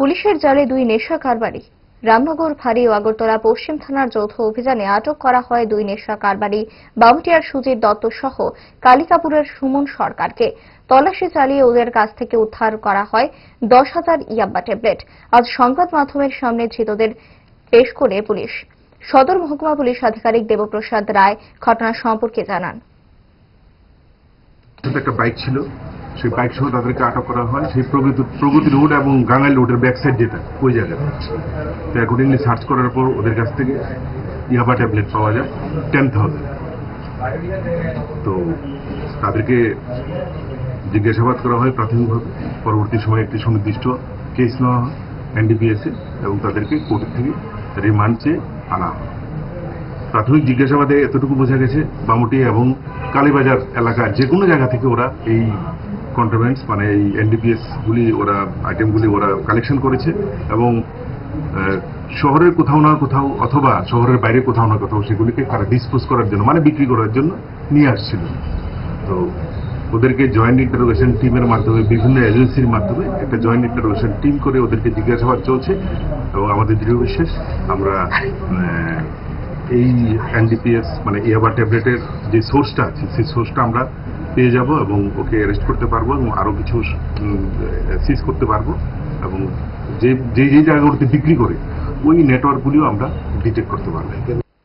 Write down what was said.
পুলিশের জালে দুই নেশা কারবারি। রামনগর, ফাঁড়ি ও আগরতলা পশ্চিম থানার যৌথ অভিযানে আটক করা হয় দুই নেশা কারবারি, বামটিয়ার সুজিত দত্ত সহ কালিকাপুরের সুমন সরকারকে। তল্লাশি চালিয়ে ওদের কাছ থেকে উদ্ধার করা হয় দশ হাজার ইয়াব্বা ট্যাবলেট। আজ সংবাদ মাধ্যমের সামনে ধৃতদের পেশ করে পুলিশ। সদর মহকুমা পুলিশ আধিকারিক দেবপ্রসাদ রায় ঘটনা সম্পর্কে জানান। একটা বাইক ছিল। সেই বাইক সহ তাদেরকে আটক করা হয়। সেই প্রগতি প্রগতি রোড এবং গাঙ্গাইল রোডের ব্যাক সাইড যেটা ওই জায়গাটা তো অ্যাকর্ডিংলি সার্চ করার পর ওদের কাছ থেকে ইয়াবা ট্যাবলেট পাওয়া যায়। টেন থাউজেন্ড তো তাদেরকে জিজ্ঞাসাবাদ করা হয় প্রাথমিকভাবে। পরবর্তী সময়ে একটি সুনির্দিষ্ট কেস নেওয়া হয় এনডিপিএসে এবং তাদেরকে কোর্ট থেকে রিমান্ড চেয়ে আনা হয়। প্রাথমিক জিজ্ঞাসাবাদে এতটুকু বোঝা গেছে, বামুটি এবং কালীবাজার এলাকার যে কোনো জায়গা থেকে ওরা এই কন্ট্রোভেন্টস মানে এই এনডিপিএস গুলি ওরা আইটেমগুলি ওরা কালেকশন করেছে এবং শহরের কোথাও না কোথাও অথবা শহরের বাইরে কোথাও না কোথাও সেগুলিকে তারা ডিসপোজ করার জন্য মানে বিক্রি করার জন্য নিয়ে আসছিল। তো ওদেরকে জয়েন্ট ইন্টারোগেশন টিমের মাধ্যমে, বিভিন্ন এজেন্সির মাধ্যমে একটা জয়েন্ট ইন্টারোগেশন টিম করে ওদেরকে জিজ্ঞাসাবাদ চলছে এবং আমাদের দৃঢ় বিশ্বাস আমরা এই এনডিপিএস মানে ইয়াবা ট্যাবলেটের যে সোর্সটা আছে, সেই সোর্সটা আমরা পেয়ে যাব এবং ওকে অ্যারেস্ট করতে পারব এবং আরও কিছু সিজ করতে পারব এবং যে যে জায়গাগুলোতে বিক্রি করে, ওই নেটওয়ার্কগুলিও আমরা ডিটেক্ট করতে পারব।